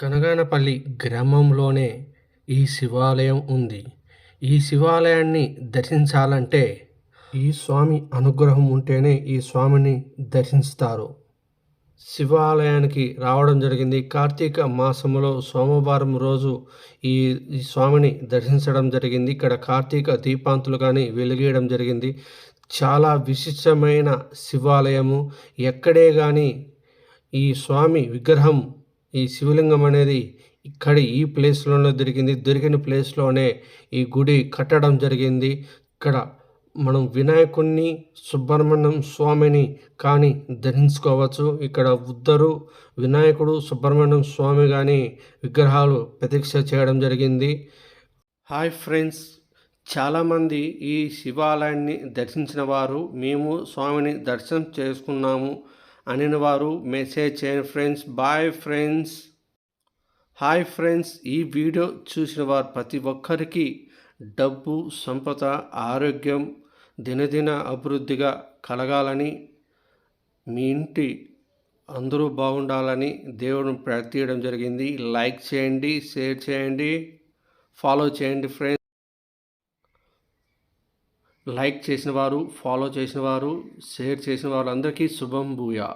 కనగానపల్లి గ్రామంలోనే ఈ శివాలయం ఉంది. ఈ శివాలయాన్ని దర్శించాలంటే ఈ స్వామి అనుగ్రహం ఉంటేనే ఈ స్వామిని దర్శిస్తారు. శివాలయానికి రావడం జరిగింది. కార్తీక మాసములో సోమవారం రోజు ఈ ఈ స్వామిని దర్శించడం జరిగింది. ఇక్కడ కార్తీక దీపాంతులు కానీ వెలిగేయడం జరిగింది. చాలా విశిష్టమైన శివాలయము. ఎక్కడే కానీ ఈ స్వామి విగ్రహం ఈ శివలింగం అనేది ఇక్కడ ఈ ప్లేస్లోనే దొరికింది. దొరికిన ప్లేస్లోనే ఈ గుడి కట్టడం జరిగింది. ఇక్కడ మనం వినాయకుణ్ణి సుబ్రహ్మణ్యం స్వామిని కానీ ధరించుకోవచ్చు ఇక్కడ ఉద్దరు వినాయకుడు సుబ్రహ్మణ్యం స్వామి కానీ విగ్రహాలు ప్రతీక్ష చేయడం జరిగింది. హాయ్ ఫ్రెండ్స్ చాలామంది ఈ శివాలయాన్ని దర్శించిన వారు మేము స్వామిని దర్శనం చేసుకున్నాము. అనిన వారు మెసేజ్ చేయండి friends boy friends. Hi friends. ఈ వీడియో చూసిన వారు ప్రతి ఒక్కరికి డబ్బు సంపద ఆరోగ్యం దినదిన అభివృద్ధిగా కలగాలని మీ ఇంటి అందరూ బాగుండాలని దేవుడిని ప్రార్థించడం జరిగింది. లైక్ చేయండి షేర్ చేయండి ఫాలో చేయండి ఫ్రెండ్స్. లైక్ చేసిన వారు ఫాలో చేసిన వారు షేర్ చేసిన వారందరికీ శుభం భూయా.